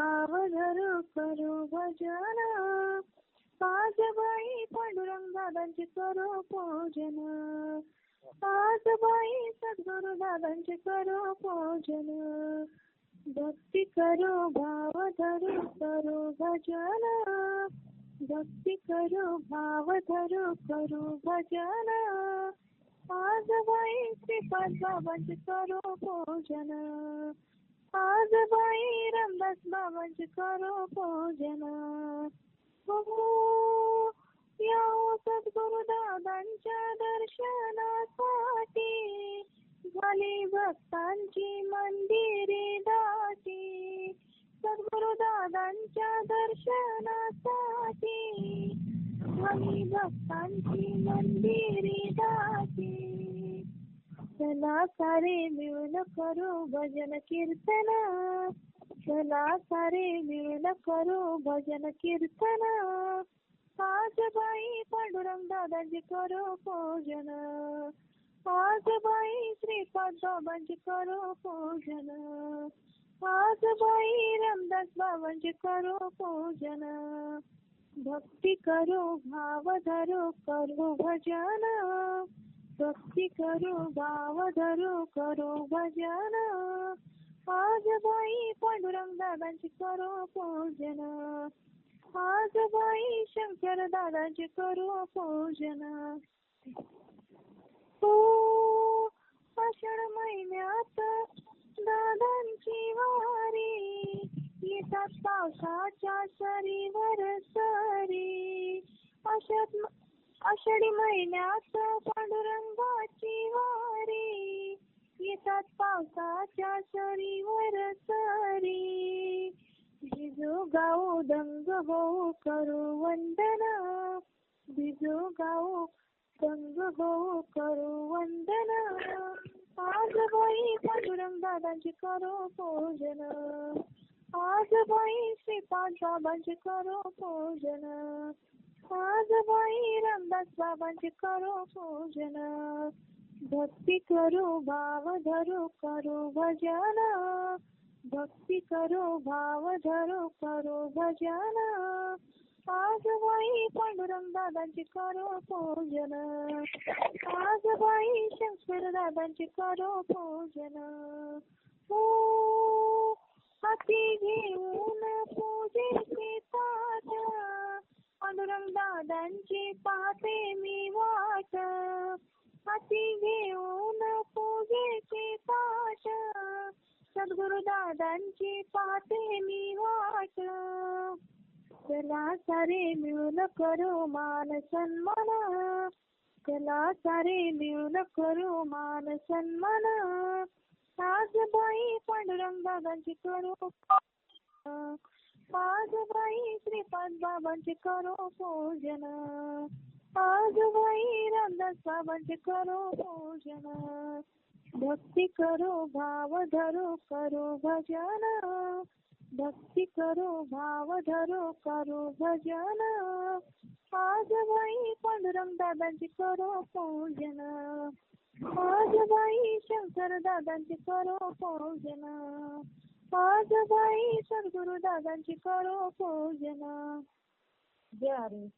भाव धरू करू भजन. आज बाई पांडुरंग दादांचे करू पूजन. आज बाई सद्गुरु दादांचे करू पूजन. भक्ती करू भाव धरू करू भजन. भक्ती करू भाव धरू करू भजन. आज बाई श्रीपाद बाबांचे करू पूजन. आज बाई दास बाबांचे करो पूजन. हो या सद्गुरु दादांच्या दर्शनासाठी. झाली भक्तांची मंदिरे दाटी. सद्गुरु दादांच्या दर्शनासाठी. झाली भक्तांची मंदिरे दाटी. चला सारे मिळून करू भजन कीर्तन चला सारे मिळून करू भजन कीर्तन. आज बाई पांडुरंग दादांची करू पूजन. आज बाई श्रीपाद बाबांची करू पूजन. आज बाई रामदास बाबांची करू पूजन. भक्ती करू भाव धरू करू भजन. भक्ती करू भाव धरू करू भजन. बाई पांडुरंग दादांची करू पूजन. आज बाई शंकर दादांची करू पूजन. हो आषाढ महिन्यात दादांची वारी. येतात पावसाच्या सरीवर सरी. आषाढ आषाढी महिन्यात पांडुरंगाची वारी. येतात पावसाच्या सरीवर सरी. भिजू गाऊ दंग हो करू वंदन. भिजू गाऊ दंग हो करू वंदन. आज बाई पांडुरंग दादांची करो पूजन. आज बाई श्रीपाद बाबांची करो पूजन. आज बाई रामदास बाबांची करो पूजन. भक्ती करो भाव धरो करो भजन। भक्ती करो भाव धरो करो भजन। आज बाई पांडुरंग दादांची करो पूजन। आज बाई शंकर दादांची करो पूजन। हो हाती घेऊन पूजेचे ताट पांडुरंग दादांची पाहते मी वाट। हाती घेऊन पूजेचे पाठ. सद्गुरु दादांची पाहते मी वाट. चला सारे मिळून करू मान सन्मान. चला सारे मिळून करू मान सन्मान. आज बाई पांडुरंग दादांची करू आज बाई श्रीपाद बाबांची करू पूजन. आज बाई रामदास करो करू पूजन भक्ती करो भाव धरो करो भजन भक्ती करो भाव धरो करो भजन. आज बाई पांडुरंग दादांची करो पूजन आज बाई शंकर दादांची करो पूजन आज बाई सद्गुरु दादांची करो पूजन जय हरी.